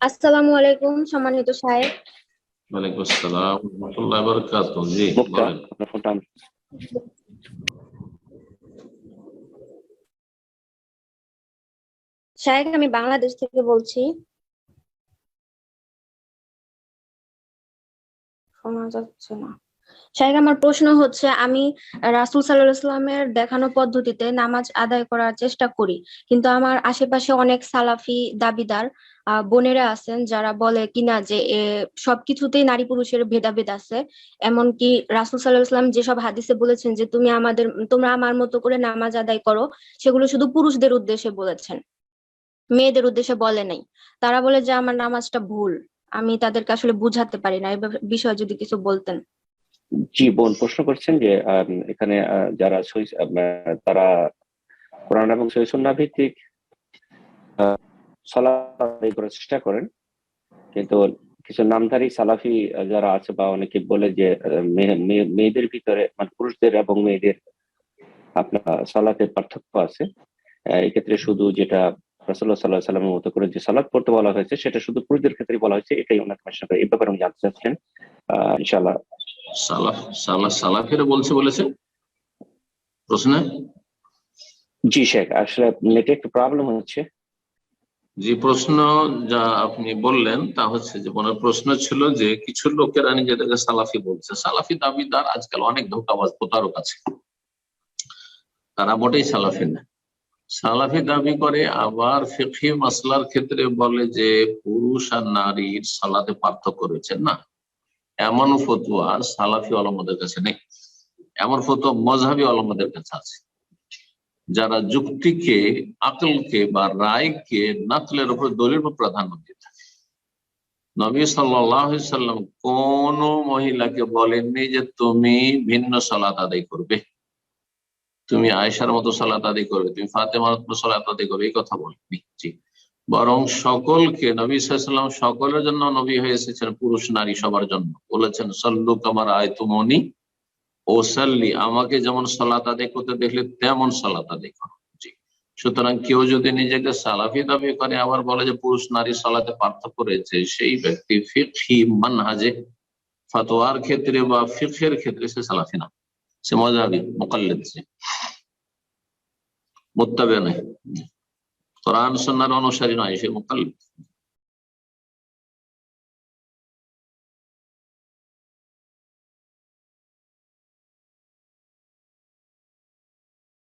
আসসালামু আলাইকুম সম্মানিত সাহেব ওয়ালাইকুম আসসালাম রাহমাতুল্লাহি ওয়া বারাকাতুহু। জি বলেন। আমি বাংলাদেশ থেকে বলছি। শোনা যাচ্ছে না। সাহেব আমার প্রশ্ন হচ্ছে, আমি রাসূল ওয়াসাল্লামের দেখানো পদ্ধতিতে নামাজ আদায় করার চেষ্টা করি, কিন্তু আমার আশেপাশে অনেক সালাফি দাবিদার বোনেরা আছেন যারা বলে কিনা যে সবকিছুতেই নারী পুরুষের ভেদাভেদ আছে। এমনকি রাসূল আলাইহি যেসব হাদিসে বলেছেন যে, তুমি আমাদের, তোমরা আমার মতো করে নামাজ আদায় করো সেগুলো শুধু পুরুষদের উদ্দেশ্যে বলেছেন। মেয়েদের উদ্দেশ্যে বলে নাই। তারা বলে যে, আমার নামাজটা ভুল, আমি তাদেরকে আসলে বুঝাতে পারি না এই বিষয়ে যদি কিছু বলতেন। জি বোন প্রশ্ন করছেন যে এখানে যারা তারা কোরআন এবং সহিসুন্না ভিত্তিক সালাত আদায় করার চেষ্টা করেন। কিন্তু কিছু নামধারী সালাফি যারা আছে বা অনেকে বলে যে মেয়ে- মেয়ে- মেয়েদের ভিতরে মানে পুরুষদের এবং মেয়েদের আপনার সালাতের পার্থক্য আছে। এক্ষেত্রে শুধু যেটা রাসুল্লাহ সাল্লাহ সাল্লামের মতো করে যে সালাদ পড়তে বলা হয়েছে, সেটা শুধু পুরুষদের ক্ষেত্রে বলা হয়েছে, এটাই ওনার করে। এই ব্যাপারে আমি জানতে চাচ্ছেন। আহ ইনশাল্লাহ সালাফ সালাফ সালাফের বলছে বলেছে? প্রশ্নে? জি শেখ আসলে নেটে একটু প্রবলেম হচ্ছে। যে প্রশ্ন যা আপনি বললেন তা হচ্ছে যে ওনার প্রশ্ন ছিল যে কিছু লোকেরা নিজেদেরকে সালাফি বলছে। সালাফি দাবিদার আজকাল অনেক ধোকাবাজ প্রতারক আছে। তারা মোটেই সালাফি না। সালাফি দাবি করে আবার ফিকহি মাসলার ক্ষেত্রে বলে যে পুরুষ আর নারীর সালাতে পার্থক্য রয়েছে। না এমন ফতুয়া সালাফি আলমদের কাছে নেই। এমন ফতুয়া মজহাবি আলমদের কাছে আছে। যারা যুক্তিকে, আকলকে বা রায়কে নাকলের উপর দলিল প্রাধান্য দিয়ে থাকে। নবী সাল্লাম কোন মহিলাকে বলেননি যে তুমি ভিন্ন সালাত আদায় করবে। তুমি আয়েশার মতো সালাত আদায় করবে, তুমি ফাতেমার মতো সালাত আদায় করবে, এই কথা বলেননি। জি। বরং সকলকে নবী সাল্লাম সকলের জন্য নবী হয়ে এসেছেন পুরুষ নারী সবার জন্য। বলেছেন, সল্লু কামার আয়তুমনি ও সাল্লি আমাকে যেমন সালাত করতে দেখলে তেমন সালাত করো। সুতরাং কেউ যদি নিজেকে সালাফি দাবি করে, আবার বলে যে পুরুষ নারী সালাতে পার্থক্য রয়েছে, সেই ব্যক্তি ফিকহি মানহাজে, ফাতোয়ার ক্ষেত্রে বা ফিকহের ক্ষেত্রে সে সালাফি না। সে মজাবি, মোকাল্লেদ সে। মুত্তাবে নয় কোরআন সন্ন্যার অনুসারী নয় সে মোকাল্লেদ